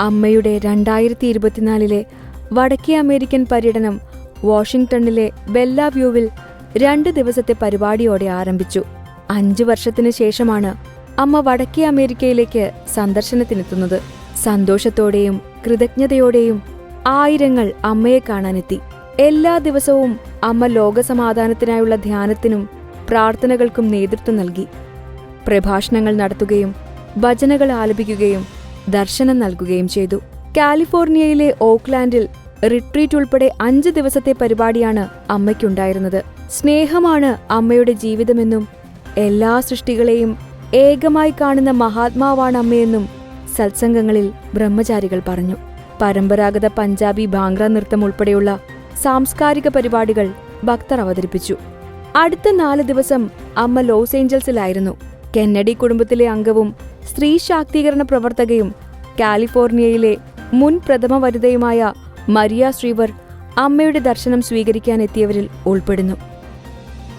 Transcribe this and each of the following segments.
അമ്മയുടെ രണ്ടായിരത്തി ഇരുപത്തിനാലിലെ വടക്കേ അമേരിക്കൻ പര്യടനം വാഷിംഗ്ടണിലെ ബെല്ലാവ്യൂവിൽ രണ്ട് ദിവസത്തെ പരിപാടിയോടെ ആരംഭിച്ചു. അഞ്ചു വർഷത്തിനു ശേഷമാണ് അമ്മ വടക്കേ അമേരിക്കയിലേക്ക് സന്ദർശനത്തിനെത്തുന്നത്. സന്തോഷത്തോടെയും കൃതജ്ഞതയോടെയും ആയിരങ്ങൾ അമ്മയെ കാണാനെത്തി. എല്ലാ ദിവസവും അമ്മ ലോകസമാധാനത്തിനായുള്ള ധ്യാനത്തിനും പ്രാർത്ഥനകൾക്കും നേതൃത്വം നൽകി. പ്രഭാഷണങ്ങൾ നടത്തുകയും ഭജനകൾ ആലപിക്കുകയും ദർശനം നൽകുകയും ചെയ്തു. കാലിഫോർണിയയിലെ ഓക്ലാൻഡിൽ റിട്രീറ്റ് ഉൾപ്പെടെ അഞ്ച് ദിവസത്തെ പരിപാടിയാണ് അമ്മയ്ക്കുണ്ടായിരുന്നത്. സ്നേഹമാണ് അമ്മയുടെ ജീവിതമെന്നും എല്ലാ സൃഷ്ടികളെയും ഏകമായി കാണുന്ന മഹാത്മാവാണ് അമ്മയെന്നും സത്സംഗങ്ങളിൽ ബ്രഹ്മചാരികൾ പറഞ്ഞു. പരമ്പരാഗത പഞ്ചാബി ഭാംഗ്ര നൃത്തം ഉൾപ്പെടെയുള്ള സാംസ്കാരിക പരിപാടികൾ ഭക്തർ അവതരിപ്പിച്ചു. അടുത്ത നാല് ദിവസം അമ്മ ലോസ് ഏഞ്ചൽസിലായിരുന്നു. കെന്നഡി കുടുംബത്തിലെ അംഗവും സ്ത്രീ ശാക്തീകരണ പ്രവർത്തകയും കാലിഫോർണിയയിലെ മുൻ പ്രഥമ വനിതയുമായ മരിയ ശ്രീവർ അമ്മയുടെ ദർശനം സ്വീകരിക്കാൻ എത്തിയവരിൽ ഉൾപ്പെടുന്നു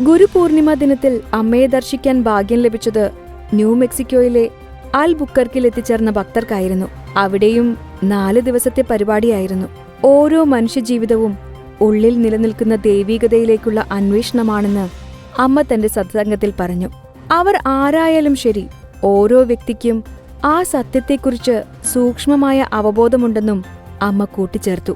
ഗുരുപൂർണിമ ദിനത്തിൽ അമ്മയെ ദർശിക്കാൻ ഭാഗ്യം ലഭിച്ചത് ന്യൂ മെക്സിക്കോയിലെ അൽ ബുക്കർക്കിൽ എത്തിച്ചേർന്ന ഭക്തർക്കായിരുന്നു. അവിടെയും നാല് ദിവസത്തെ പരിപാടിയായിരുന്നു. ഓരോ മനുഷ്യജീവിതവും ഉള്ളിൽ നിലനിൽക്കുന്ന ദൈവീകതയിലേക്കുള്ള അന്വേഷണമാണെന്ന് അമ്മ തന്റെ സത്സംഗത്തിൽ പറഞ്ഞു. അവർ ആരായാലും ശരി ഓരോ വ്യക്തിക്കും ആ സത്യത്തെക്കുറിച്ച് സൂക്ഷ്മമായ അവബോധമുണ്ടെന്നും അമ്മ കൂട്ടിച്ചേർത്തു.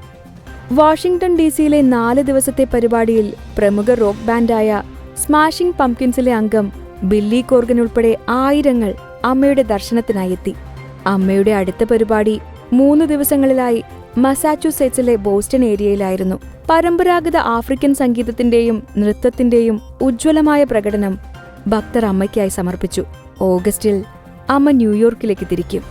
വാഷിംഗ്ടൺ ഡി സിയിലെ നാല് ദിവസത്തെ പരിപാടിയിൽ പ്രമുഖ റോക്ക് ബാൻഡായ സ്മാഷിംഗ് പംകിൻസിലെ അംഗം ബില്ലി കോർഗൻ ഉൾപ്പെടെ ആയിരങ്ങൾ അമ്മയുടെ ദർശനത്തിനായി എത്തി അമ്മയുടെ അടുത്ത പരിപാടി മൂന്ന് ദിവസങ്ങളിലായി മസാച്യുസെറ്റ്സിലെ ബോസ്റ്റൺ ഏരിയയിലായിരുന്നു. പരമ്പരാഗത ആഫ്രിക്കൻ സംഗീതത്തിന്റെയും നൃത്തത്തിന്റെയും ഉജ്ജ്വലമായ പ്രകടനം ഭക്തർ അമ്മയ്ക്കായി സമർപ്പിച്ചു. ഓഗസ്റ്റിൽ അമ്മ ന്യൂയോർക്കിലേക്ക് തിരിക്കും.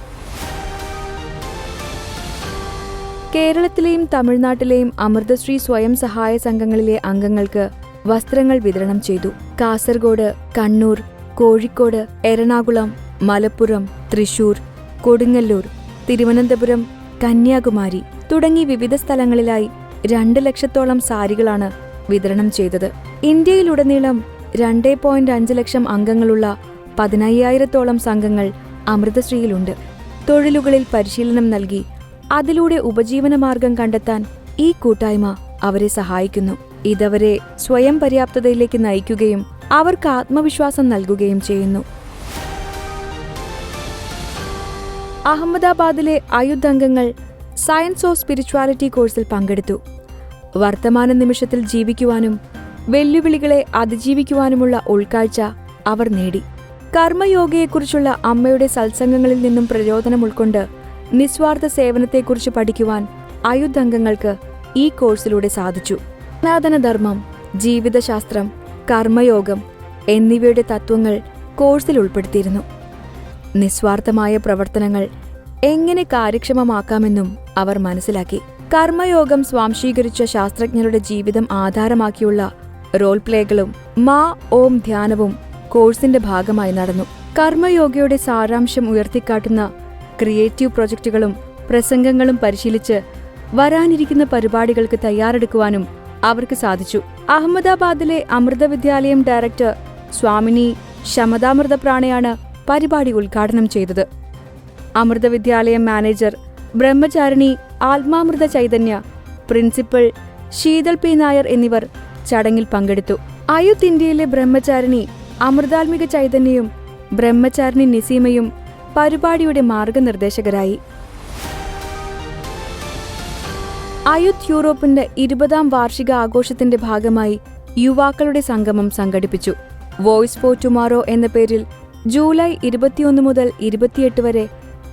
കേരളത്തിലെയും തമിഴ്നാട്ടിലെയും അമൃതശ്രീ സ്വയം സഹായ സംഘങ്ങളിലെ അംഗങ്ങൾക്ക് വസ്ത്രങ്ങൾ വിതരണം ചെയ്തു. കാസർഗോഡ് കണ്ണൂർ കോഴിക്കോട് എറണാകുളം മലപ്പുറം തൃശൂർ കൊടുങ്ങല്ലൂർ തിരുവനന്തപുരം കന്യാകുമാരി തുടങ്ങി വിവിധ സ്ഥലങ്ങളിലായി രണ്ട് ലക്ഷത്തോളം സാരികളാണ് വിതരണം ചെയ്തത്. ഇന്ത്യയിലുടനീളം രണ്ടേ പോയിന്റ് അഞ്ച് ലക്ഷം അംഗങ്ങളുള്ള പതിനയ്യായിരത്തോളം സംഘങ്ങൾ അമൃതശ്രീയിലുണ്ട്. തൊഴിലുകളിൽ പരിശീലനം നൽകി അതിലൂടെ ഉപജീവനമാർഗം കണ്ടെത്താൻ ഈ കൂട്ടായ്മ അവരെ സഹായിക്കുന്നു. ഇതവരെ സ്വയം പര്യാപ്തതയിലേക്ക് നയിക്കുകയും അവർക്ക് ആത്മവിശ്വാസം നൽകുകയും ചെയ്യുന്നു. അഹമ്മദാബാദിലെ അയുദ്ധ അംഗങ്ങൾ സയൻസ് ഓഫ് സ്പിരിച്വാലിറ്റി കോഴ്സിൽ പങ്കെടുത്തു. വർത്തമാന നിമിഷത്തിൽ ജീവിക്കുവാനും വെല്ലുവിളികളെ അതിജീവിക്കുവാനുമുള്ള ഉൾക്കാഴ്ച അവർ നേടി. കർമ്മയോഗയെക്കുറിച്ചുള്ള അമ്മയുടെ സത്സംഗങ്ങളിൽ നിന്നും പ്രചോദനം ഉൾക്കൊണ്ട് നിസ്വാർത്ഥ സേവനത്തെക്കുറിച്ച് പഠിക്കുവാൻ അയുദ്ധംഗങ്ങൾക്ക് ഈ കോഴ്സിലൂടെ സാധിച്ചു. സനാതനധർമ്മം ജീവിതശാസ്ത്രം കർമ്മയോഗം എന്നിവയുടെ തത്വങ്ങൾ കോഴ്സിൽ ഉൾപ്പെടുത്തിയിരുന്നു. നിസ്വാർത്ഥമായ പ്രവർത്തനങ്ങൾ എങ്ങനെ കാര്യക്ഷമമാക്കാമെന്നും അവർ മനസ്സിലാക്കി. കർമ്മയോഗം സ്വാംശീകരിച്ച ശാസ്ത്രജ്ഞരുടെ ജീവിതം ആധാരമാക്കിയുള്ള റോൾ പ്ലേകളും മാ ഓം ധ്യാനവും കോഴ്സിന്റെ ഭാഗമായി നടന്നു. കർമ്മയോഗയുടെ സാരാംശം ഉയർത്തിക്കാട്ടുന്ന ക്രിയേറ്റീവ് പ്രൊജക്ടുകളും പ്രസംഗങ്ങളും പരിശീലിച്ച് വരാനിരിക്കുന്ന പരിപാടികൾക്ക് തയ്യാറെടുക്കുവാനും അവർക്ക് സാധിച്ചു. അഹമ്മദാബാദിലെ അമൃത വിദ്യാലയം ഡയറക്ടർ സ്വാമിനി ശമതാമൃത പ്രാണയാണ് പരിപാടി ഉദ്ഘാടനം ചെയ്തത്. Amrita Vidyalayam manager Brahmacharini Atmamrita Chaitanya principal Sheetal P Nair എന്നിവർ ചടങ്ങിൽ പങ്കെടുത്തു. അയുത്ത് ഇന്ത്യയിലെ ബ്രഹ്മചാരിണി അമൃതാത്മിക ചൈതന്യയും ബ്രഹ്മചാരിണി നിസീമയും പരിപാടിയുടെ മാർഗനിർദ്ദേശകരായി. അയുത് യൂറോപ്പിന്റെ ഇരുപതാം വാർഷിക ആഘോഷത്തിന്റെ ഭാഗമായി യുവാക്കളുടെ സംഗമം സംഘടിപ്പിച്ചു. വോയിസ് ഫോർ ടുമാറോ എന്ന പേരിൽ ജൂലൈ ഇരുപത്തിയൊന്ന് മുതൽ ഇരുപത്തിയെട്ട് വരെ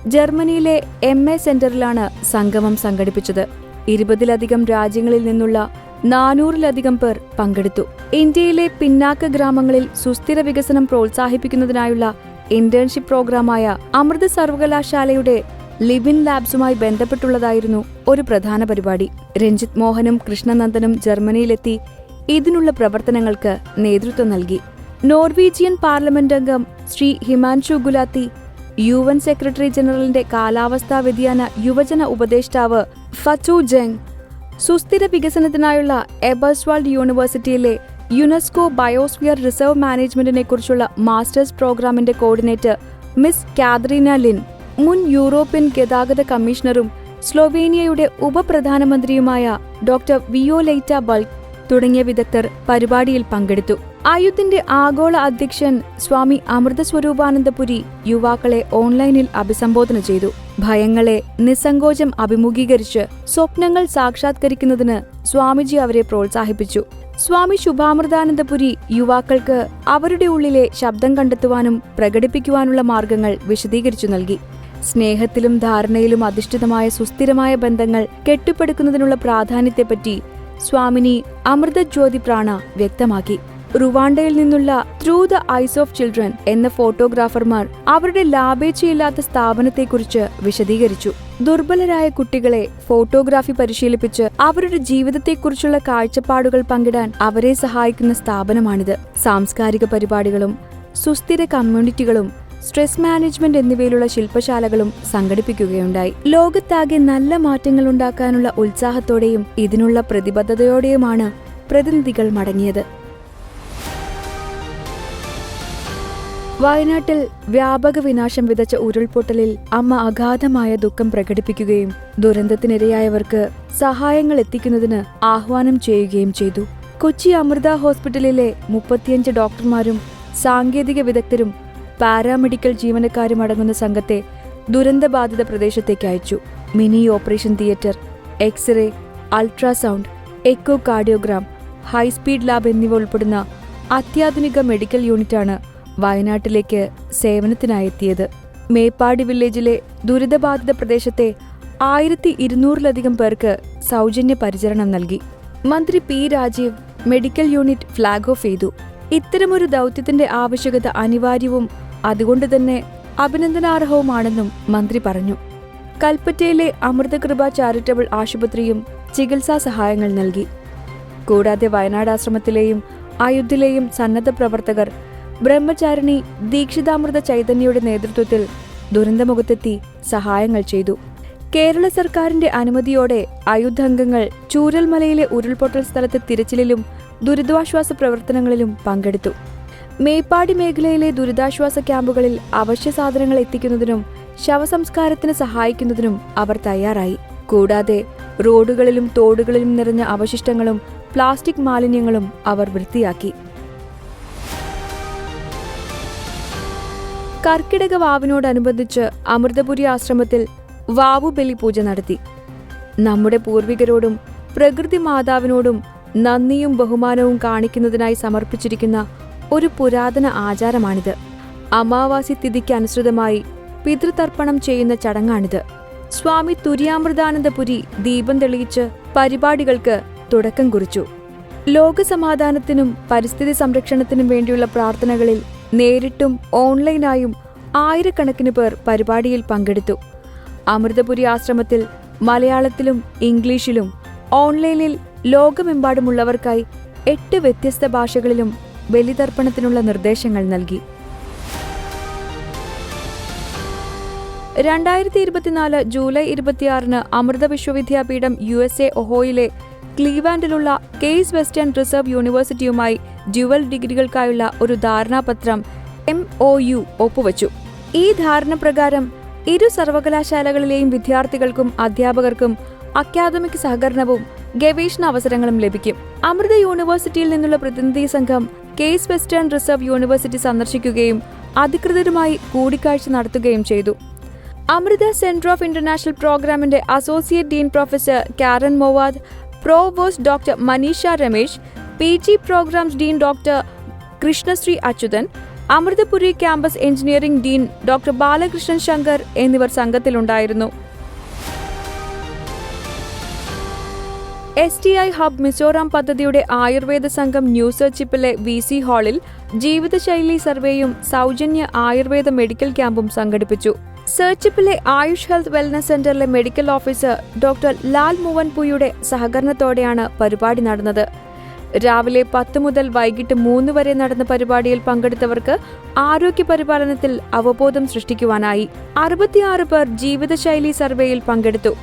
ജർമ്മനിയിലെ എം എ സെന്ററിലാണ് സംഗമം സംഘടിപ്പിച്ചത്. ഇരുപതിലധികം രാജ്യങ്ങളിൽ നിന്നുള്ള നാനൂറിലധികം പേർ പങ്കെടുത്തു. ഇന്ത്യയിലെ പിന്നാക്ക ഗ്രാമങ്ങളിൽ സുസ്ഥിര വികസനം പ്രോത്സാഹിപ്പിക്കുന്നതിനായുള്ള ഇന്റേൺഷിപ്പ് പ്രോഗ്രാമായ അമൃത സർവകലാശാലയുടെ ലിവിൻ ലാബ്സുമായി ബന്ധപ്പെട്ടുള്ളതായിരുന്നു ഒരു പ്രധാന പരിപാടി. രഞ്ജിത് മോഹനും കൃഷ്ണനന്ദനും ജർമ്മനിയിലെത്തി ഇതിനുള്ള പ്രവർത്തനങ്ങൾക്ക് നേതൃത്വം നൽകി. നോർവീജിയൻ പാർലമെന്റ് അംഗം Shri Himanshu Gulati U N secretary ജനറലിന്റെ കാലാവസ്ഥാ വ്യതിയാന യുവജന ഉപദേഷ്ടാവ് ഫച്ചു ജെങ് സുസ്ഥിര വികസനത്തിനായുള്ള എബസ്വാൾഡ് യൂണിവേഴ്സിറ്റിയിലെ യുനെസ്കോ ബയോസ്ഫിയർ റിസർവ് മാനേജ്മെന്റിനെ കുറിച്ചുള്ള മാസ്റ്റേഴ്സ് പ്രോഗ്രാമിന്റെ കോർഡിനേറ്റർ മിസ് കാതറീന ലിൻ മുൻ യൂറോപ്യൻ ഗതാഗത കമ്മീഷണറും സ്ലോവേനിയയുടെ ഉപപ്രധാനമന്ത്രിയുമായ ഡോക്ടർ വിയോലൈറ്റ ബൾക്ക് തുടങ്ങിയ വിദഗ്ധർ പരിപാടിയിൽ പങ്കെടുത്തു. ആയുത്തിന്റെ ആഗോള അധ്യക്ഷൻ സ്വാമി അമൃത സ്വരൂപാനന്ദപുരി യുവാക്കളെ ഓൺലൈനിൽ അഭിസംബോധന ചെയ്തു. ഭയങ്ങളെ നിസ്സങ്കോചം അഭിമുഖീകരിച്ച് സ്വപ്നങ്ങൾ സാക്ഷാത്കരിക്കുന്നതിന് സ്വാമിജി അവരെ പ്രോത്സാഹിപ്പിച്ചു. സ്വാമി ശുഭാമൃതാനന്ദപുരി യുവാക്കൾക്ക് അവരുടെ ഉള്ളിലെ ശബ്ദം കണ്ടെത്തുവാനും പ്രകടിപ്പിക്കുവാനുള്ള മാർഗങ്ങൾ വിശദീകരിച്ചു നൽകി. സ്നേഹത്തിലും ധാരണയിലും അധിഷ്ഠിതമായ സുസ്ഥിരമായ ബന്ധങ്ങൾ കെട്ടിപ്പടുക്കുന്നതിനുള്ള പ്രാധാന്യത്തെപ്പറ്റി സ്വാമിനി അമൃതജ്യോതി പ്രാണ വ്യക്തമാക്കി. റുവാണ്ടയിൽ നിന്നുള്ള through the eyes of children എന്ന ഫോട്ടോഗ്രാഫർമാർ അവരുടെ ലാഭേച്ഛയില്ലാത്ത സ്ഥാപനത്തെക്കുറിച്ച് വിശദീകരിച്ചു. ദുർബലരായ കുട്ടികളെ ഫോട്ടോഗ്രാഫി പരിശീലിപ്പിച്ച് അവരുടെ ജീവിതത്തെക്കുറിച്ചുള്ള കാഴ്ചപ്പാടുകൾ പങ്കിടാൻ അവരെ സഹായിക്കുന്ന സ്ഥാപനമാണിത്. സാംസ്കാരിക പരിപാടികളും സുസ്ഥിര കമ്മ്യൂണിറ്റികളും സ്ട്രെസ് മാനേജ്മെന്റ് എന്നിവയിലുള്ള ശില്പശാലകളും സംഘടിപ്പിക്കുകയുണ്ടായി. ലോകത്താകെ നല്ല മാറ്റങ്ങൾ ഉണ്ടാക്കാനുള്ള ഉത്സാഹത്തോടെയും ഇതിനുള്ള പ്രതിബദ്ധതയോടെയുമാണ് പ്രതിനിധികൾ മടങ്ങിയത്. വയനാട്ടിൽ വ്യാപക വിനാശം വിതച്ച ഉരുൾപൊട്ടലിൽ അമ്മ അഗാധമായ ദുഃഖം പ്രകടിപ്പിക്കുകയും ദുരന്തത്തിനിരയായവർക്ക് സഹായങ്ങൾ എത്തിക്കുന്നതിന് ആഹ്വാനം ചെയ്യുകയും ചെയ്തു. കൊച്ചി അമൃത ഹോസ്പിറ്റലിലെ മുപ്പത്തിയഞ്ച് ഡോക്ടർമാരും സാങ്കേതിക വിദഗ്ധരും പാരാമെഡിക്കൽ ജീവനക്കാരും അടങ്ങുന്ന സംഘത്തെ ദുരന്തബാധിത പ്രദേശത്തേക്ക് അയച്ചു. Mini operation theatre x-ray ultrasound echocardiogram high speed lab എന്നിവ ഉൾപ്പെടുന്ന അത്യാധുനിക മെഡിക്കൽ യൂണിറ്റാണ് വയനാട്ടിലേക്ക് സേവനത്തിനായെത്തിയത്. മേപ്പാടി വില്ലേജിലെ ദുരിതബാധിത പ്രദേശത്തെ ആയിരത്തി ഇരുന്നൂറിലധികം പേർക്ക് സൗജന്യ പരിചരണം നൽകി. മന്ത്രി P Rajeev medical unit flag off ചെയ്തു. ഇത്തരമൊരു ദൗത്യത്തിന്റെ ആവശ്യകത അനിവാര്യവും അതുകൊണ്ട് തന്നെ അഭിനന്ദനാർഹവുമാണെന്നും മന്ത്രി പറഞ്ഞു. കൽപ്പറ്റയിലെ അമൃതകൃപ ചാരിറ്റബിൾ ആശുപത്രിയും ചികിത്സാ സഹായങ്ങൾ നൽകി. കൂടാതെ വയനാട് ആശ്രമത്തിലെയും അയുദ്ധിലെയും സന്നദ്ധ പ്രവർത്തകർ ബ്രഹ്മചാരിണി ദീക്ഷിതാമൃത ചൈതന്യയുടെ നേതൃത്വത്തിൽ ദുരന്തമുഖത്തെത്തി സഹായങ്ങൾ ചെയ്തു. കേരള സർക്കാരിന്റെ അനുമതിയോടെ അയുദ്ധംഗങ്ങൾ ചൂരൽമലയിലെ ഉരുൾപൊട്ടൽ സ്ഥലത്തെ തിരച്ചിലിലും ദുരിതാശ്വാസ പ്രവർത്തനങ്ങളിലും പങ്കെടുത്തു. മേപ്പാടി മേഖലയിലെ ദുരിതാശ്വാസ ക്യാമ്പുകളിൽ അവശ്യ സാധനങ്ങൾ എത്തിക്കുന്നതിനും ശവസംസ്കാരത്തിന് സഹായിക്കുന്നതിനും അവർ തയ്യാറായി. കൂടാതെ റോഡുകളിലും തോടുകളിലും നിറഞ്ഞ അവശിഷ്ടങ്ങളും പ്ലാസ്റ്റിക് മാലിന്യങ്ങളും അവർ വൃത്തിയാക്കി. കർക്കിടക വാവിനോടനുബന്ധിച്ച് അമൃതപുരി ആശ്രമത്തിൽ വാവുബലി പൂജ നടത്തി. നമ്മുടെ പൂർവികരോടും പ്രകൃതി മാതാവിനോടും നന്ദിയും ബഹുമാനവും കാണിക്കുന്നതിനായി സമർപ്പിച്ചിരിക്കുന്ന ഒരു പുരാതന ആചാരമാണിത്. അമാവാസി തിഥിക്ക് അനുസൃതമായി പിതൃതർപ്പണം ചെയ്യുന്ന ചടങ്ങാണിത്. സ്വാമി തുര്യാമൃതാനന്ദപുരി ദീപം തെളിയിച്ച് പരിപാടികൾക്ക് തുടക്കം കുറിച്ചു. ലോകസമാധാനത്തിനും പരിസ്ഥിതി സംരക്ഷണത്തിനും വേണ്ടിയുള്ള പ്രാർത്ഥനകളിൽ നേരിട്ടും ഓൺലൈനായും ആയിരക്കണക്കിന് പേർ പരിപാടിയിൽ പങ്കെടുത്തു. അമൃതപുരി ആശ്രമത്തിൽ മലയാളത്തിലും ഇംഗ്ലീഷിലും ഓൺലൈനിൽ ലോകമെമ്പാടുമുള്ളവർക്കായി എട്ട് വ്യത്യസ്ത ഭാഷകളിലും ബലിതർപ്പണത്തിനുള്ള നിർദ്ദേശങ്ങൾ നൽകി. രണ്ടായിരത്തി ഇരുപത്തിനാല് ജൂലൈ ഇരുപത്തിയാറിന് Amrita Vishwa Vidyapeetham U S A ഒഹോയിലെ ക്ലീവാൻഡിലുള്ള കേസ് വെസ്റ്റേൺ റിസർവ് യൂണിവേഴ്സിറ്റിയുമായി ഡ്യുവൽ ഡിഗ്രികൾക്കായുള്ള ഒരു ധാരണാപത്രം എം ഒ യു ഒപ്പുവച്ചു. ഈ ധാരണ പ്രകാരം ഇരു സർവകലാശാലകളിലെയും വിദ്യാർത്ഥികൾക്കും അധ്യാപകർക്കും അക്കാദമിക് സഹകരണവും ഗവേഷണ അവസരങ്ങളും ലഭിക്കും. അമൃത യൂണിവേഴ്സിറ്റിയിൽ നിന്നുള്ള പ്രതിനിധി സംഘം കേസ് വെസ്റ്റേൺ റിസർവ് യൂണിവേഴ്സിറ്റി സന്ദർശിക്കുകയും അധികൃതരുമായി കൂടിക്കാഴ്ച നടത്തുകയും ചെയ്തു. അമൃത സെന്റർ ഓഫ് ഇന്റർനാഷണൽ പ്രോഗ്രാമിന്റെ associate dean professor Karen Mowad provost doctor Maneesha Ramesh P G programs dean doctor Krishnashree Achuthan Amritapuri campus engineering dean doctor Balakrishnan Shankar എന്നിവർ സംഘത്തിലുണ്ടായിരുന്നു. S T I hub Mizoram പദ്ധതിയുടെ ആയുർവേദ സംഘം new സർച്ചിപ്പിലെ V C ഹാളിൽ ജീവിതശൈലി സർവേയും സൗജന്യ Ayurveda medical ക്യാമ്പും സംഘടിപ്പിച്ചു. സെർച്ചിപ്പിലെ Ayush health wellness സെന്ററിലെ മെഡിക്കൽ ഓഫീസർ ഡോക്ടർ ലാൽ മുവൻപുയുടെ സഹകരണത്തോടെയാണ് പരിപാടി നടന്നത്. രാവിലെ പത്ത് മുതൽ വൈകിട്ട് മൂന്ന് വരെ നടന്ന പരിപാടിയിൽ പങ്കെടുത്തവർക്ക് ആരോഗ്യ പരിപാലനത്തിൽ അവബോധം സൃഷ്ടിക്കുവാനായി അറുപത്തിയാറ് പേർ ജീവിതശൈലി സർവേയിൽ പങ്കെടുത്തു.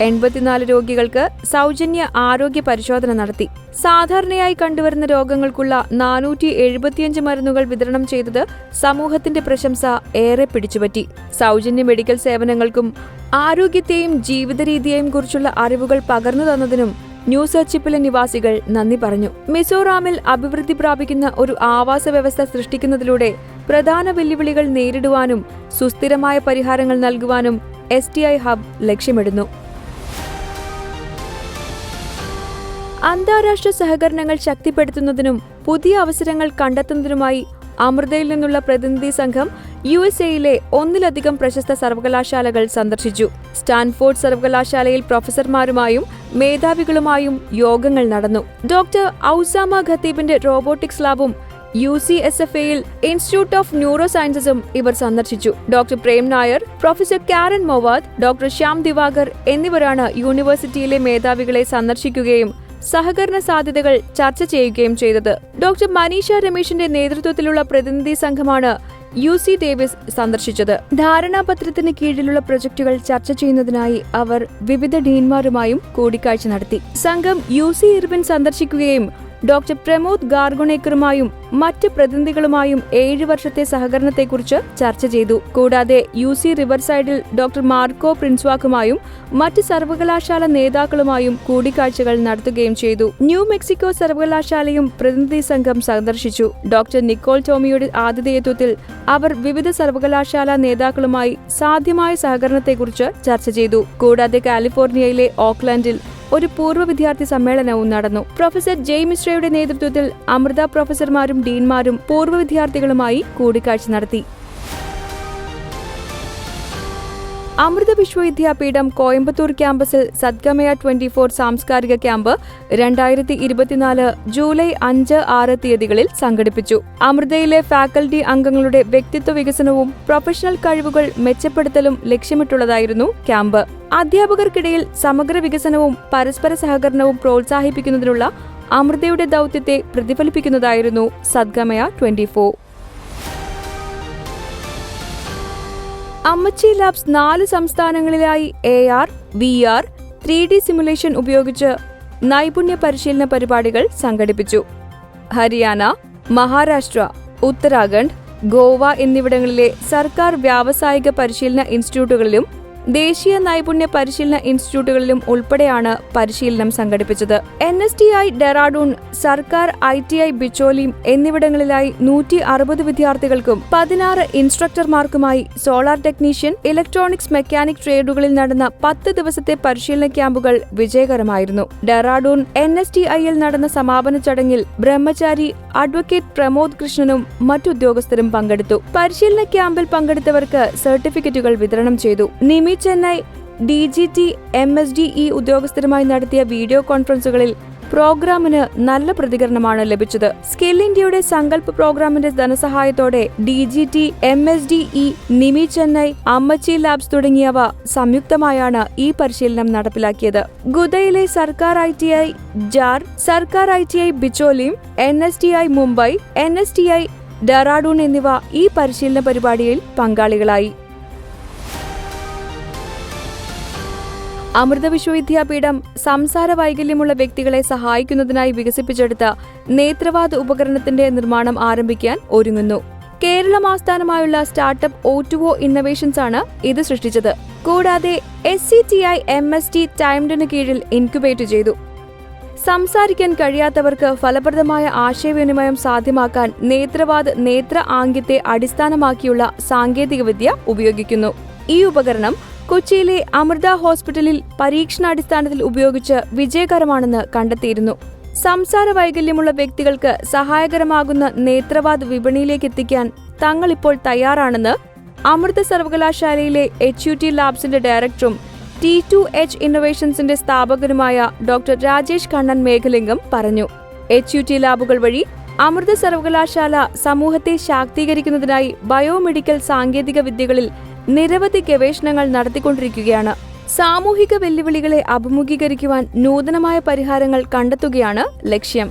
എൺപത്തിനാല് രോഗികൾക്ക് സൗജന്യ ആരോഗ്യ പരിശോധന നടത്തി. സാധാരണയായി കണ്ടുവരുന്ന രോഗങ്ങൾക്കുള്ള നാനൂറ്റി എഴുപത്തിയഞ്ച് മരുന്നുകൾ വിതരണം ചെയ്തത് സമൂഹത്തിന്റെ പ്രശംസ ഏറെ പിടിച്ചുപറ്റി. സൗജന്യ മെഡിക്കൽ സേവനങ്ങൾക്കും ആരോഗ്യത്തെയും ജീവിതരീതിയെയും കുറിച്ചുള്ള അറിവുകൾ പകർന്നു തന്നതിനും ന്യൂ ചിപ്പിലെ നിവാസികൾ നന്ദി പറഞ്ഞു. മിസോറാമിൽ അഭിവൃദ്ധി പ്രാപിക്കുന്ന ഒരു ആവാസ വ്യവസ്ഥ സൃഷ്ടിക്കുന്നതിലൂടെ പ്രധാന വെല്ലുവിളികൾ നേരിടുവാനും സുസ്ഥിരമായ പരിഹാരങ്ങൾ നൽകുവാനും എസ് ഹബ് ലക്ഷ്യമിടുന്നു. അന്താരാഷ്ട്ര സഹകരണങ്ങൾ ശക്തിപ്പെടുത്തുന്നതിനും പുതിയ അവസരങ്ങൾ കണ്ടെത്തുന്നതിനുമായി അമൃതയിൽ നിന്നുള്ള പ്രതിനിധി സംഘം യു എസ് എയിലെ ഒന്നിലധികം പ്രശസ്ത സർവകലാശാലകൾ സന്ദർശിച്ചു. സ്റ്റാൻഫോർഡ് സർവകലാശാലയിൽ പ്രൊഫസർമാരുമായും മേധാവികളുമായും യോഗങ്ങൾ നടന്നു. ഡോക്ടർ ഔസാമ ഖത്തീബിന്റെ റോബോട്ടിക്സ് ലാബും യു സി എസ് എഫ് എയിൽ ഇൻസ്റ്റിറ്റ്യൂട്ട് ഓഫ് ന്യൂറോ സയൻസസും ഇവർ സന്ദർശിച്ചു. Doctor Prem Nair professor Karen Mowad doctor Shyam Diwakar എന്നിവരാണ് യൂണിവേഴ്സിറ്റിയിലെ മേധാവികളെ സന്ദർശിക്കുകയും സഹകരണ സാധ്യതകൾ ചർച്ച ചെയ്യുകയും ചെയ്തത്. ഡോക്ടർ മനീഷ രമേശിന്റെ നേതൃത്വത്തിലുള്ള പ്രതിനിധി സംഘമാണ് യു സി ഡേവിസ് സന്ദർശിച്ചത്. ധാരണാപത്രത്തിന് കീഴിലുള്ള പ്രൊജക്ടുകൾ ചർച്ച ചെയ്യുന്നതിനായി അവർ വിവിധ ഡീൻമാരുമായും കൂടിക്കാഴ്ച നടത്തി. സംഘം യു സി ഇർവിൻ സന്ദർശിക്കുകയും ഡോക്ടർ പ്രമോദ് ഗാർഗുണേക്കറുമായും മറ്റ് പ്രതിനിധികളുമായും ഏഴ് വർഷത്തെ സഹകരണത്തെക്കുറിച്ച് ചർച്ച ചെയ്തു. കൂടാതെ യു സി റിവർസൈഡിൽ ഡോക്ടർ മാർക്കോ പ്രിൻസ്വാക്കുമായും മറ്റ് സർവകലാശാല നേതാക്കളുമായും കൂടിക്കാഴ്ചകൾ നടത്തുകയും ചെയ്തു. ന്യൂ മെക്സിക്കോ സർവകലാശാലയും പ്രതിനിധി സംഘം സന്ദർശിച്ചു. ഡോക്ടർ നിക്കോൾ ടോമിയുടെ ആതിഥേയത്വത്തിൽ അവർ വിവിധ സർവകലാശാല നേതാക്കളുമായി സാധ്യമായ സഹകരണത്തെക്കുറിച്ച് ചർച്ച ചെയ്തു. കൂടാതെ കാലിഫോർണിയയിലെ ഓക്ലാൻഡിൽ ഒരു പൂർവ വിദ്യാർത്ഥി സമ്മേളനവും നടന്നു. പ്രൊഫസർ ജെയ് മിശ്രയുടെ നേതൃത്വത്തിൽ അമൃത പ്രൊഫസർമാരും ഡീൻമാരും പൂർവ വിദ്യാർത്ഥികളുമായി കൂടിക്കാഴ്ച നടത്തി. അമൃത വിശ്വവിദ്യാപീഠം കോയമ്പത്തൂർ ക്യാമ്പസിൽ സദ്ഗമയ ട്വന്റി ഫോർ സാംസ്കാരിക ക്യാമ്പ് രണ്ടായിരത്തി ഇരുപത്തിനാല് ജൂലൈ അഞ്ച് ആറ് തീയതികളിൽ സംഘടിപ്പിച്ചു. അമൃതയിലെ ഫാക്കൽറ്റി അംഗങ്ങളുടെ വ്യക്തിത്വ വികസനവും പ്രൊഫഷണൽ കഴിവുകൾ മെച്ചപ്പെടുത്തലും ലക്ഷ്യമിട്ടുള്ളതായിരുന്നു ക്യാമ്പ്. അധ്യാപകർക്കിടയിൽ സമഗ്ര വികസനവും പരസ്പര സഹകരണവും പ്രോത്സാഹിപ്പിക്കുന്നതിനുള്ള അമൃതയുടെ ദൗത്യത്തെ പ്രതിഫലിപ്പിക്കുന്നതായിരുന്നു സദ്ഗമയ ട്വന്റി അമ്മച്ചി ലാബ്സ് നാല് സംസ്ഥാനങ്ങളിലായി A R V R three D simulation ഉപയോഗിച്ച് നൈപുണ്യ പരിശീലന പരിപാടികൾ സംഘടിപ്പിച്ചു. ഹരിയാന മഹാരാഷ്ട്ര ഉത്തരാഖണ്ഡ് ഗോവ എന്നിവിടങ്ങളിലെ സർക്കാർ വ്യാവസായിക പരിശീലന ഇൻസ്റ്റിറ്റ്യൂട്ടുകളിലും ദേശീയ നൈപുണ്യ പരിശീലന ഇൻസ്റ്റിറ്റ്യൂട്ടുകളിലും ഉൾപ്പെടെയാണ് പരിശീലനം സംഘടിപ്പിച്ചത്. N S T I Dehradun സർക്കാർ ഐ ടി ഐ ബിച്ചോലിം എന്നിവിടങ്ങളിലായി നൂറ്റി അറുപത് വിദ്യാർത്ഥികൾക്കും പതിനാറ് ഇൻസ്ട്രക്ടർമാർക്കുമായി സോളാർ ടെക്നീഷ്യൻ ഇലക്ട്രോണിക്സ് മെക്കാനിക് ട്രേഡുകളിൽ നടന്ന പത്ത് ദിവസത്തെ പരിശീലന ക്യാമ്പുകൾ വിജയകരമായിരുന്നു. ഡെറാഡൂൺ എൻ എസ് ടി ഐയിൽ നടന്ന സമാപന ചടങ്ങിൽ ബ്രഹ്മചാരി അഡ്വക്കേറ്റ് പ്രമോദ് കൃഷ്ണനും മറ്റുദ്യോഗസ്ഥരും പങ്കെടുത്തു. പരിശീലന ക്യാമ്പിൽ പങ്കെടുത്തവർക്ക് സർട്ടിഫിക്കറ്റുകൾ വിതരണം ചെയ്തു. NIMI Chennai D G T M S D E ഉദ്യോഗസ്ഥരുമായി നടത്തിയ വീഡിയോ കോൺഫറൻസുകളിൽ പ്രോഗ്രാമിന് നല്ല പ്രതികരണമാണ് ലഭിച്ചത്. സ്കിൽ ഇന്ത്യയുടെ സങ്കല്പ് പ്രോഗ്രാമിന്റെ ധനസഹായത്തോടെ D G T M S D E NIMI Chennai Ammachi labs തുടങ്ങിയവ സംയുക്തമായാണ് ഈ പരിശീലനം നടപ്പിലാക്കിയത്. ഗുദയിലെ സർക്കാർ ഐ ടി ഐ ജാർ സർക്കാർ I T I Bicholim N S T I Mumbai N S T I Dehradun എന്നിവ ഈ പരിശീലന പരിപാടിയിൽ പങ്കാളികളായി. അമൃത വിശ്വവിദ്യാപീഠം സംസാര വൈകല്യമുള്ള വ്യക്തികളെ സഹായിക്കുന്നതിനായി വികസിപ്പിച്ചെടുത്ത നേത്രവാദ ഉപകരണത്തിന്റെ നിർമ്മാണം ആരംഭിക്കാൻ ഒരുങ്ങുന്നു. കേരളം ആസ്ഥാനമായുള്ള സ്റ്റാർട്ടപ്പ് ഓറ്റുവോ ഇന്നവേഷൻസ് ആണ് ഇത് സൃഷ്ടിച്ചത്. കൂടാതെ S C T I M S T ടൈംഡിന് കീഴിൽ ഇൻക്യുബേറ്റ് ചെയ്തു. സംസാരിക്കാൻ കഴിയാത്തവർക്ക് ഫലപ്രദമായ ആശയവിനിമയം സാധ്യമാക്കാൻ നേത്രവാദ് നേത്ര ആംഗ്യത്തെ അടിസ്ഥാനമാക്കിയുള്ള സാങ്കേതികവിദ്യ ഉപയോഗിക്കുന്നു. ഈ ഉപകരണം കൊച്ചിയിലെ അമൃത ഹോസ്പിറ്റലിൽ പരീക്ഷണാടിസ്ഥാനത്തിൽ ഉപയോഗിച്ച് വിജയകരമാണെന്ന് കണ്ടെത്തിയിരുന്നു. സംസാര വൈകല്യമുള്ള വ്യക്തികൾക്ക് സഹായകരമാകുന്ന നേത്രവാദ വിപണിയിലേക്ക് എത്തിക്കാൻ തങ്ങളിപ്പോൾ തയ്യാറാണെന്ന് അമൃത സർവകലാശാലയിലെ എച്ച് യു ടി ലാബ്സിന്റെ ഡയറക്ടറും ടി ടു എച്ച് ഇന്നൊവേഷൻസിന്റെ സ്ഥാപകനുമായ ഡോക്ടർ രാജേഷ് കണ്ണൻ മേഘലിംഗം പറഞ്ഞു. എച്ച് യു ടി ലാബുകൾ വഴി അമൃത സർവകലാശാല സമൂഹത്തെ ശാക്തീകരിക്കുന്നതിനായി ബയോമെഡിക്കൽ സാങ്കേതിക വിദ്യകളിൽ നിരവധി ഗവേഷണങ്ങൾ നടത്തിക്കൊണ്ടിരിക്കുകയാണ്. സാമൂഹിക വെല്ലുവിളികളെ അഭിമുഖീകരിക്കുവാൻ നൂതനമായ പരിഹാരങ്ങൾ കണ്ടെത്തുകയാണ് ലക്ഷ്യം.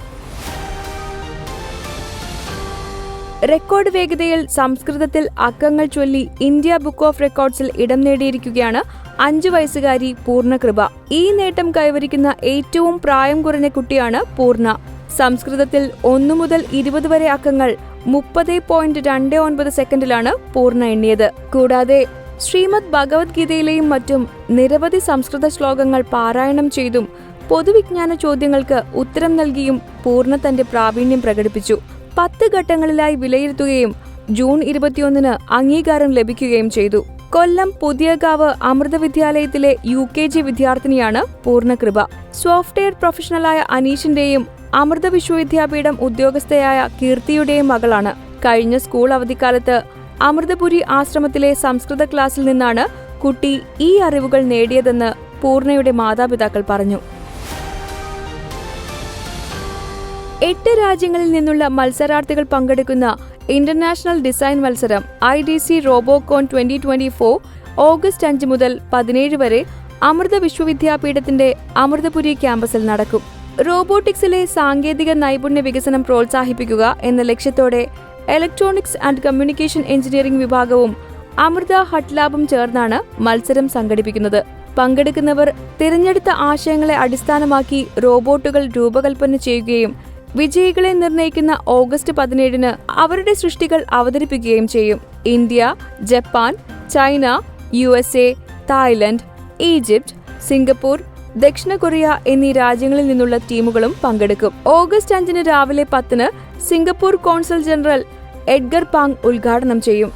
റെക്കോർഡ് വേഗതയിൽ സംസ്കൃതത്തിൽ അക്കങ്ങൾ ചൊല്ലി ഇന്ത്യ ബുക്ക് ഓഫ് റെക്കോർഡ്സിൽ ഇടം നേടിയിരിക്കുകയാണ് അഞ്ചു വയസ്സുകാരി പൂർണകൃപ. ഈ നേട്ടം കൈവരിക്കുന്ന ഏറ്റവും പ്രായം കുറഞ്ഞ കുട്ടിയാണ് പൂർണ. സംസ്കൃതത്തിൽ ഒന്നു മുതൽ ഇരുപത് വരെ അക്കങ്ങൾ മുപ്പത് പോയിന്റ് രണ്ട് ഒൻപത് സെക്കൻഡിലാണ് പൂർണ എണ്ണിയത്. കൂടാതെ ശ്രീമദ് ഭഗവത്ഗീതയിലെയും മറ്റും നിരവധി സംസ്കൃത ശ്ലോകങ്ങൾ പാരായണം ചെയ്തും പൊതുവിജ്ഞാന ചോദ്യങ്ങൾക്ക് ഉത്തരം നൽകിയും പൂർണ തന്റെ പ്രാവീണ്യം പ്രകടിപ്പിച്ചു. പത്ത് ഘട്ടങ്ങളിലായി വിലയിരുത്തുകയും ജൂൺ ഇരുപത്തിയൊന്നിന് അംഗീകാരം ലഭിക്കുകയും ചെയ്തു. കൊല്ലം പുതിയകാവ് അമൃത വിദ്യാലയത്തിലെ യു കെ ജി വിദ്യാർത്ഥിനിയാണ് പൂർണകൃപ സോഫ്റ്റ്വെയർ പ്രൊഫഷണലായ അനീഷിന്റെയും അമൃത വിശ്വവിദ്യാപീഠം ഉദ്യോഗസ്ഥയായ കീർത്തിയുടെയും മകളാണ്. കഴിഞ്ഞ സ്കൂൾ അവധിക്കാലത്ത് അമൃതപുരി ആശ്രമത്തിലെ സംസ്കൃത ക്ലാസ്സിൽ നിന്നാണ് കുട്ടി ഈ അറിവുകൾ നേടിയതെന്ന് പൂർണയുടെ മാതാപിതാക്കൾ പറഞ്ഞു. എട്ട് രാജ്യങ്ങളിൽ നിന്നുള്ള മത്സരാർത്ഥികൾ പങ്കെടുക്കുന്ന ഇന്റർനാഷണൽ ഡിസൈൻ മത്സരം I D C Robocon twenty twenty four August അഞ്ച് മുതൽ പതിനേഴ് വരെ അമൃത വിശ്വവിദ്യാപീഠത്തിന്റെ അമൃതപുരി ക്യാമ്പസിൽ നടക്കും. റോബോട്ടിക്സിലെ സാങ്കേതിക നൈപുണ്യ വികസനം പ്രോത്സാഹിപ്പിക്കുക എന്ന ലക്ഷ്യത്തോടെ ഇലക്ട്രോണിക്സ് ആൻഡ് കമ്മ്യൂണിക്കേഷൻ എഞ്ചിനീയറിംഗ് വിഭാഗവും അമൃത ഹട്ട് ലാബും ചേർന്നാണ് മത്സരം സംഘടിപ്പിക്കുന്നത്. പങ്കെടുക്കുന്നവർ തിരഞ്ഞെടുത്ത ആശയങ്ങളെ അടിസ്ഥാനമാക്കി റോബോട്ടുകൾ രൂപകൽപ്പന ചെയ്യുകയും വിജയികളെ നിർണയിക്കുന്ന ഓഗസ്റ്റ് പതിനേഴിന് അവരുടെ സൃഷ്ടികൾ അവതരിപ്പിക്കുകയും ചെയ്യും. India Japan China U Thailand Egypt Singapore ദക്ഷിണ കൊറിയ എന്നീ രാജ്യങ്ങളിൽ നിന്നുള്ള ടീമുകളും പങ്കെടുക്കും. ഓഗസ്റ്റ് അഞ്ചിന് രാവിലെ പത്തിന് Singapore consul general Edgar Pang ഉദ്ഘാടനം ചെയ്യും.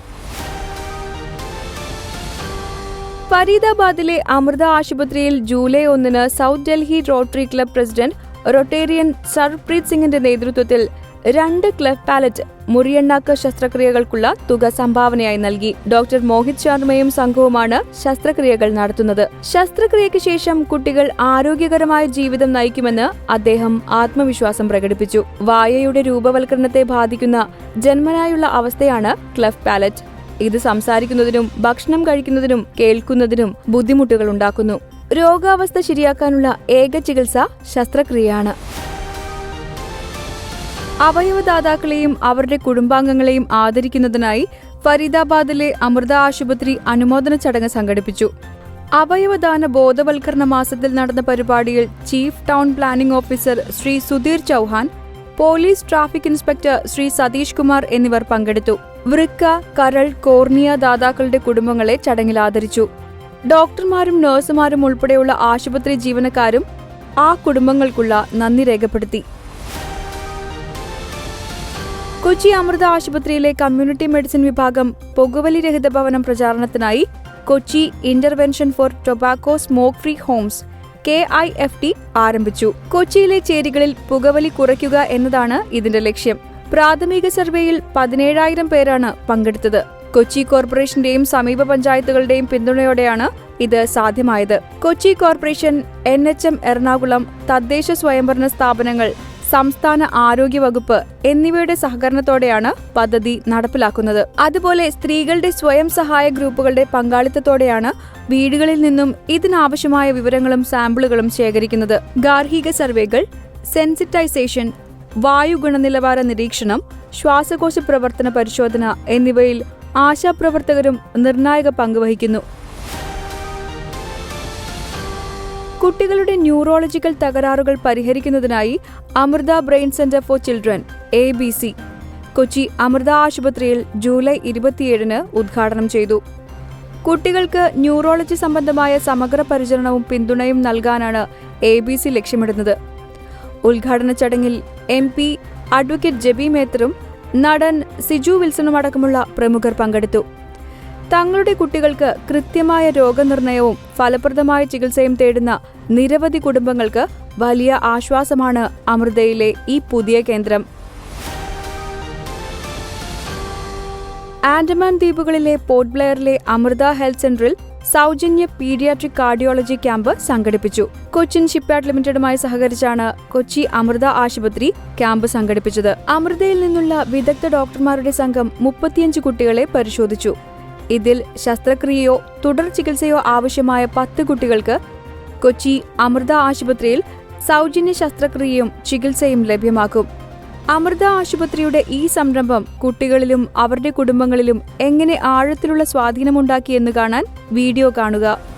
ഫരീദാബാദിലെ അമൃത ആശുപത്രിയിൽ ജൂലൈ ഒന്നിന് South Delhi Rotary Club president Rotarian Sarpreet സിംഗിന്റെ നേതൃത്വത്തിൽ രണ്ട് ക്ലെഫ് പാലറ്റ് മുറിയെണ്ണാക്ക ശസ്ത്രക്രിയകൾക്കുള്ള തുക സംഭാവനയായി നൽകി. ഡോക്ടർ മോഹിത് ശർമ്മയും സംഘവുമാണ് ശസ്ത്രക്രിയകൾ നടത്തുന്നത്. ശസ്ത്രക്രിയയ്ക്ക് ശേഷം കുട്ടികൾ ആരോഗ്യകരമായ ജീവിതം നയിക്കുമെന്ന് അദ്ദേഹം ആത്മവിശ്വാസം പ്രകടിപ്പിച്ചു. വായയുടെ രൂപവൽക്കരണത്തെ ബാധിക്കുന്ന ജന്മനായുള്ള അവസ്ഥയാണ് ക്ലെഫ് പാലറ്റ്. ഇത് സംസാരിക്കുന്നതിനും ഭക്ഷണം കഴിക്കുന്നതിനും കേൾക്കുന്നതിനും ബുദ്ധിമുട്ടുകൾ ഉണ്ടാക്കുന്നു. രോഗാവസ്ഥ ശരിയാക്കാനുള്ള ഏക ചികിത്സ ശസ്ത്രക്രിയയാണ്. അവയവദാതാക്കളെയും അവരുടെ കുടുംബാംഗങ്ങളെയും ആദരിക്കുന്നതിനായി ഫരീദാബാദിലെ അമൃത ആശുപത്രി അനുമോദന ചടങ്ങ് സംഘടിപ്പിച്ചു. അവയവദാന ബോധവൽക്കരണ മാസത്തിൽ നടന്ന പരിപാടിയിൽ chief town planning officer Shri Sudhir Chauhan police traffic inspector Shri Satish Kumar എന്നിവർ പങ്കെടുത്തു. വൃക്ക കരൾ കോർണിയ ദാതാക്കളുടെ കുടുംബങ്ങളെ ചടങ്ങിൽ ആദരിച്ചു. ഡോക്ടർമാരും നഴ്സുമാരും ഉൾപ്പെടെയുള്ള ആശുപത്രി ജീവനക്കാരും ആ കുടുംബങ്ങൾക്കുള്ള നന്ദി രേഖപ്പെടുത്തി. കൊച്ചി അമൃത ആശുപത്രിയിലെ കമ്മ്യൂണിറ്റി മെഡിസിൻ വിഭാഗം പുകവലി രഹിത ഭവനം പ്രചാരണത്തിനായി Kochi intervention for tobacco smoke free homes K I F T ആരംഭിച്ചു. കൊച്ചിയിലെ ചേരികളിൽ പുകവലി കുറയ്ക്കുക എന്നതാണ് ഇതിന്റെ ലക്ഷ്യം. പ്രാഥമിക സർവേയിൽ പതിനേഴായിരം പേരാണ് പങ്കെടുത്തത്. കൊച്ചി കോർപ്പറേഷന്റെയും സമീപ പഞ്ചായത്തുകളുടെയും പിന്തുണയോടെയാണ് ഇത് സാധ്യമായത്. Kochi corporation N H M Ernakulam തദ്ദേശ സ്വയംഭരണ സ്ഥാപനങ്ങൾ സംസ്ഥാന ആരോഗ്യ വകുപ്പ് എന്നിവയുടെ സഹകരണത്തോടെയാണ് പദ്ധതി നടപ്പിലാക്കുന്നത്. അതുപോലെ സ്ത്രീകളുടെ സ്വയം സഹായ ഗ്രൂപ്പുകളുടെ പങ്കാളിത്തത്തോടെയാണ് വീടുകളിൽ നിന്നും ഇതിനാവശ്യമായ വിവരങ്ങളും സാമ്പിളുകളും ശേഖരിക്കുന്നത്. ഗാർഹിക സർവേകൾ സെൻസിറ്റൈസേഷൻ വായു ഗുണനിലവാര നിരീക്ഷണം ശ്വാസകോശ പ്രവർത്തന പരിശോധന എന്നിവയിൽ ആശാപ്രവർത്തകരും നിർണായക പങ്കുവഹിക്കുന്നു കുട്ടികളുടെ ന്യൂറോളജിക്കൽ തകരാറുകൾ പരിഹരിക്കുന്നതിനായി Amrita brain centre for children A B C Kochi Amrita ആശുപത്രിയിൽ ജൂലൈ ഇരുപത്തിയേഴിന് ഉദ്ഘാടനം ചെയ്തു. കുട്ടികൾക്ക് ന്യൂറോളജി സംബന്ധമായ സമഗ്ര പരിചരണവും പിന്തുണയും നൽകാനാണ് എ ബി സി ലക്ഷ്യമിടുന്നത്. ഉദ്ഘാടന ചടങ്ങിൽ എം പി അഡ്വക്കേറ്റ് ജെബി മേത്തറും നടൻ സിജു വിൽസണും അടക്കമുള്ള പ്രമുഖർ പങ്കെടുത്തു. തങ്ങളുടെ കുട്ടികൾക്ക് കൃത്യമായ രോഗനിർണയവും ഫലപ്രദമായ ചികിത്സയും തേടുന്ന നിരവധി കുടുംബങ്ങൾക്ക് വലിയ ആശ്വാസമാണ് അമൃതയിലെ ഈ പുതിയ കേന്ദ്രം. ആൻഡമാൻ ദ്വീപുകളിലെ പോർട്ട് ബ്ലെയറിലെ അമൃത ഹെൽത്ത് സെന്ററിൽ സൗജന്യ പീഡിയാട്രിക് കാർഡിയോളജി ക്യാമ്പ് സംഘടിപ്പിച്ചു. കൊച്ചിൻ ഷിപ്പ്യാർഡ് ലിമിറ്റഡുമായി സഹകരിച്ചാണ് കൊച്ചി അമൃത ആശുപത്രി ക്യാമ്പ് സംഘടിപ്പിച്ചത്. അമൃതയിൽ നിന്നുള്ള വിദഗ്ധ ഡോക്ടർമാരുടെ സംഘം മുപ്പത്തിയഞ്ച് കുട്ടികളെ പരിശോധിച്ചു. ഇതിൽ ശസ്ത്രക്രിയയോ തുടർ ചികിത്സയോ ആവശ്യമായ പത്ത് കുട്ടികൾക്ക് കൊച്ചി അമൃത ആശുപത്രിയിൽ സൗജന്യ ശസ്ത്രക്രിയയും ചികിത്സയും ലഭ്യമാക്കും. അമൃത ആശുപത്രിയുടെ ഈ സംരംഭം കുട്ടികളിലും അവരുടെ കുടുംബങ്ങളിലും എങ്ങനെ ആഴത്തിലുള്ള സ്വാധീനമുണ്ടാക്കിയെന്ന് കാണാൻ വീഡിയോ കാണുക.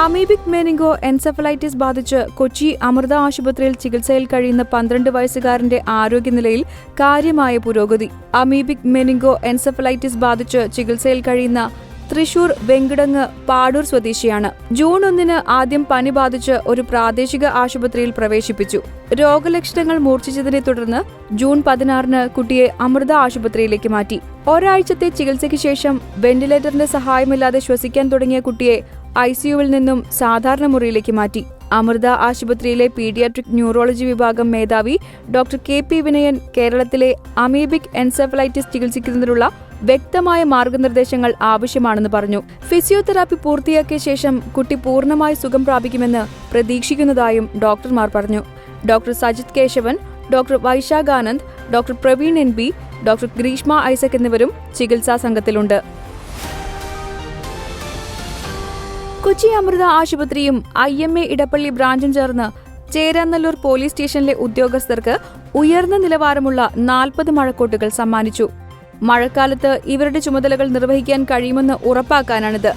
അമീബിക് മെനിങ്കോ എൻസെഫലൈറ്റിസ് ബാധിച്ച് കൊച്ചി അമൃത ആശുപത്രിയിൽ ചികിത്സയിൽ കഴിയുന്ന പന്ത്രണ്ട് വയസ്സുകാരന്റെ ആരോഗ്യനിലയിൽ കാര്യമായ പുരോഗതി. അമീബിക് മെനിങ്കോ എൻസെഫലൈറ്റിസ് ബാധിച്ച് ചികിത്സയിൽ കഴിയുന്ന തൃശൂർ വെങ്കിടങ്ങ് പാടൂർ സ്വദേശിയാണ്. ജൂൺ ഒന്നിന് ആദ്യം പനി ബാധിച്ച് ഒരു പ്രാദേശിക ആശുപത്രിയിൽ പ്രവേശിപ്പിച്ചു. രോഗലക്ഷണങ്ങൾ മൂർച്ഛിച്ചതിനെ തുടർന്ന് ജൂൺ പതിനാറിന് കുട്ടിയെ അമൃത ആശുപത്രിയിലേക്ക് മാറ്റി. ഒരാഴ്ചത്തെ ചികിത്സയ്ക്ക് ശേഷം വെന്റിലേറ്ററിന്റെ സഹായമില്ലാതെ ശ്വസിക്കാൻ തുടങ്ങിയ കുട്ടിയെ ഐസിയുവിൽ നിന്നും സാധാരണ മുറിയിലേക്ക് മാറ്റി. അമൃത ആശുപത്രിയിലെ പീഡിയാട്രിക് ന്യൂറോളജി വിഭാഗം മേധാവി ഡോക്ടർ കെ പി വിനയൻ കേരളത്തിലെ അമീബിക് എൻസെഫലൈറ്റിസ് ചികിത്സിക്കുന്നതിനുള്ള വ്യക്തമായ മാർഗനിർദ്ദേശങ്ങൾ ആവശ്യമാണെന്ന് പറഞ്ഞു. ഫിസിയോതെറാപ്പി പൂർത്തിയാക്കിയ ശേഷം കുട്ടി പൂർണമായി സുഖം പ്രാപിക്കുമെന്ന് പ്രതീക്ഷിക്കുന്നതായും ഡോക്ടർമാർ പറഞ്ഞു. Doctor Sajith Keshavan doctor Vaishakhanand doctor Praveen N B doctor Greeshma Isaac എന്നിവരും ചികിത്സാ സംഘത്തിലുണ്ട്. കൊച്ചി അമൃത ആശുപത്രിയും ഐ എം എ ഇടപ്പള്ളി ബ്രാഞ്ചും ചേർന്ന് ചേരാനല്ലൂർ പോലീസ് സ്റ്റേഷനിലെ ഉദ്യോഗസ്ഥർക്ക് ഉയർന്ന നിലവാരമുള്ള നാൽപ്പത് മഴക്കോട്ടുകൾ സമ്മാനിച്ചു. മഴക്കാലത്ത് ഇവരുടെ ചുമതലകൾ നിർവഹിക്കാൻ കഴിയുമെന്ന് ഉറപ്പാക്കാനാണിത്.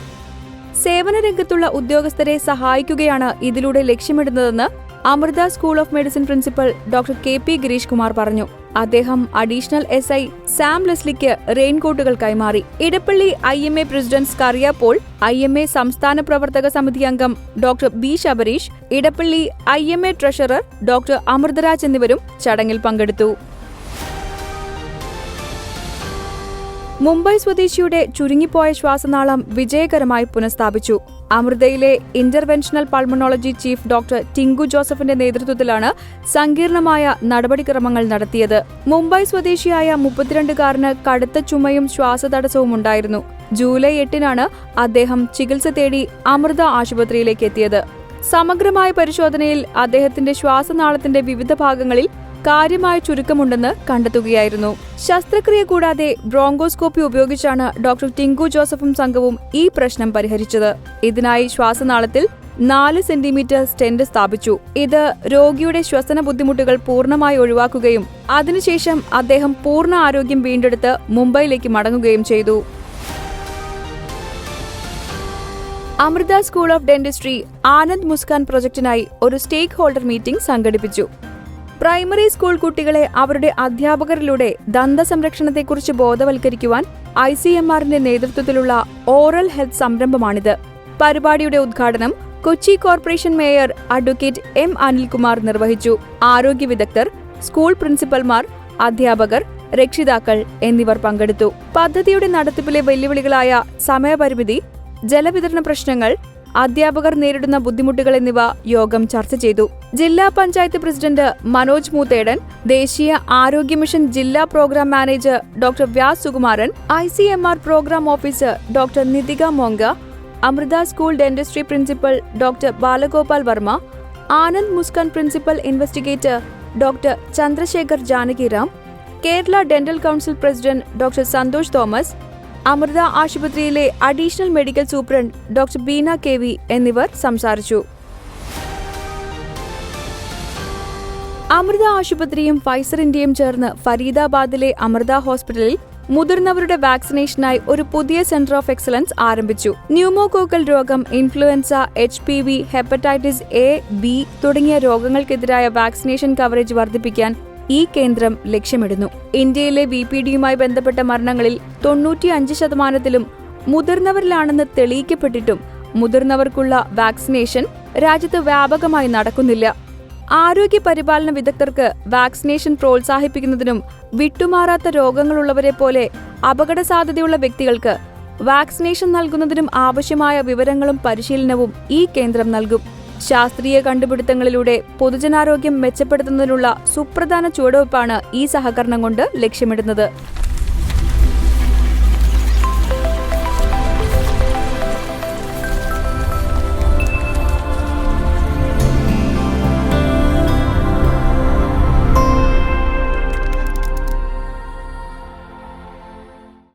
സേവന രംഗത്തുള്ള ഉദ്യോഗസ്ഥരെ സഹായിക്കുകയാണ് ഇതിലൂടെ ലക്ഷ്യമിടുന്നതെന്ന് Amrita school of medicine principal doctor K P Girish Kumar പറഞ്ഞു. അദ്ദേഹം അഡീഷണൽ എസ് ഐ സാം ലെസ്ലിക്ക് റെയിൻകോട്ടുകൾ കൈമാറി Edappally I M A president Scaria Paul I M A സംസ്ഥാന പ്രവർത്തക സമിതി അംഗം doctor B Sabareesh Edappally I M A treasurer doctor Amritaraj എന്നിവരും ചടങ്ങിൽ പങ്കെടുത്തു. മുംബൈ സ്വദേശിയുടെ ചുരുങ്ങിപ്പോയ ശ്വാസനാളം വിജയകരമായി പുനഃസ്ഥാപിച്ചു. അമൃതയിലെ interventional pulmonology chief doctor Tinku ജോസഫിന്റെ നേതൃത്വത്തിലാണ് സങ്കീർണമായ നടപടിക്രമങ്ങൾ നടത്തിയത്. മുംബൈ സ്വദേശിയായ മുപ്പത്തിരണ്ടുകാരന് കടുത്ത ചുമയും ശ്വാസതടസ്സവും ഉണ്ടായിരുന്നു. ജൂലൈ എട്ടിനാണ് അദ്ദേഹം ചികിത്സ തേടി അമൃത ആശുപത്രിയിലേക്ക് എത്തിയത്. സമഗ്രമായ പരിശോധനയിൽ അദ്ദേഹത്തിന്റെ ശ്വാസനാളത്തിന്റെ വിവിധ ഭാഗങ്ങളിൽ കാര്യമായ ചുരുക്കമുണ്ടെന്ന് കണ്ടെത്തുകയായിരുന്നു. ശസ്ത്രക്രിയ കൂടാതെ ബ്രോങ്കോസ്കോപ്പി ഉപയോഗിച്ചാണ് ഡോക്ടർ ടിങ്കു ജോസഫും സംഘവും ഈ പ്രശ്നം പരിഹരിച്ചത്. ഇതിനായി ശ്വാസനാളത്തിൽ നാല് സെന്റിമീറ്റർ സ്റ്റെന്റ് സ്ഥാപിച്ചു. ഇത് രോഗിയുടെ ശ്വസന ബുദ്ധിമുട്ടുകൾ പൂർണമായി ഒഴിവാക്കുകയും അതിനുശേഷം അദ്ദേഹം പൂർണ ആരോഗ്യം വീണ്ടെടുത്ത് മുംബൈയിലേക്ക് മടങ്ങുകയും ചെയ്തു. Amrita school of dentistry Anand Muskan പ്രൊജക്ടിനായി ഒരു സ്റ്റേക്ക് ഹോൾഡർ മീറ്റിംഗ് സംഘടിപ്പിച്ചു. പ്രൈമറി സ്കൂൾ കുട്ടികളെ അവരുടെ അധ്യാപകരിലൂടെ ദന്ത സംരക്ഷണത്തെക്കുറിച്ച് ബോധവൽക്കരിക്കുവാൻ ഐ സി എം ആറിന്റെ നേതൃത്വത്തിലുള്ള ഓറൽ ഹെൽത്ത് സംരംഭമാണിത്. പരിപാടിയുടെ ഉദ്ഘാടനം Kochi corporation mayor advocate M Anilkumar നിർവഹിച്ചു. ആരോഗ്യ വിദഗ്ധർ സ്കൂൾ പ്രിൻസിപ്പൽമാർ അധ്യാപകർ രക്ഷിതാക്കൾ എന്നിവർ പങ്കെടുത്തു. പദ്ധതിയുടെ നടത്തിപ്പിലെ വെല്ലുവിളികളായ സമയപരിമിതി ജലവിതരണ പ്രശ്നങ്ങൾ അധ്യാപകർ നേരിടുന്ന ബുദ്ധിമുട്ടുകൾ എന്നിവ യോഗം ചർച്ച ചെയ്തു. ജില്ലാ പഞ്ചായത്ത് പ്രസിഡന്റ് മനോജ് മൂത്തേടൻ ദേശീയ ആരോഗ്യ മിഷൻ ജില്ലാ programme manager doctor Vyas Sukumaran I C M R programme officer doctor Nithika Monga Amrita school dentistry principal doctor Balagopal Varma Anand Muskan principal investigator doctor Chandrasekhar Janakiram Kerala dental council president doctor Santhosh Thomas Amrita ആശുപത്രിയിലെ additional medical superintendent doctor Beena K എന്നിവർ സംസാരിച്ചു. അമൃത ആശുപത്രിയും Pfizer ഇന്ത്യയും ചേർന്ന് ഫരീദാബാദിലെ അമൃത ഹോസ്പിറ്റലിൽ മുതിർന്നവരുടെ വാക്സിനേഷനായി ഒരു പുതിയ സെന്റർ ഓഫ് എക്സലൻസ് ആരംഭിച്ചു. ന്യൂമോകോക്കൽ രോഗം influenza H P V hepatitis A B തുടങ്ങിയ രോഗങ്ങൾക്കെതിരായ വാക്സിനേഷൻ കവറേജ് വർദ്ധിപ്പിക്കാൻ ഈ കേന്ദ്രം ലക്ഷ്യമിടുന്നു. ഇന്ത്യയിലെ ബി പി ഡിയുമായി ബന്ധപ്പെട്ട മരണങ്ങളിൽ തൊണ്ണൂറ്റിയഞ്ച് ശതമാനത്തിലും മുതിർന്നവരിലാണെന്ന് തെളിയിക്കപ്പെട്ടിട്ടും മുതിർന്നവർക്കുള്ള വാക്സിനേഷൻ രാജ്യത്ത് വ്യാപകമായി നടക്കുന്നില്ല. ആരോഗ്യ പരിപാലന വിദഗ്ധർക്ക് വാക്സിനേഷൻ പ്രോത്സാഹിപ്പിക്കുന്നതിനും വിട്ടുമാറാത്ത രോഗങ്ങളുള്ളവരെ പോലെ അപകട സാധ്യതയുള്ള വ്യക്തികൾക്ക് വാക്സിനേഷൻ നൽകുന്നതിനും ആവശ്യമായ വിവരങ്ങളും പരിശീലനവും ഈ കേന്ദ്രം നൽകും. ശാസ്ത്രീയ കണ്ടുപിടുത്തങ്ങളിലൂടെ പൊതുജനാരോഗ്യം മെച്ചപ്പെടുത്തുന്നതിനുള്ള സുപ്രധാന ചുവടുവയ്പ്പാണ് ഈ സഹകരണം കൊണ്ട് ലക്ഷ്യമിടുന്നത്.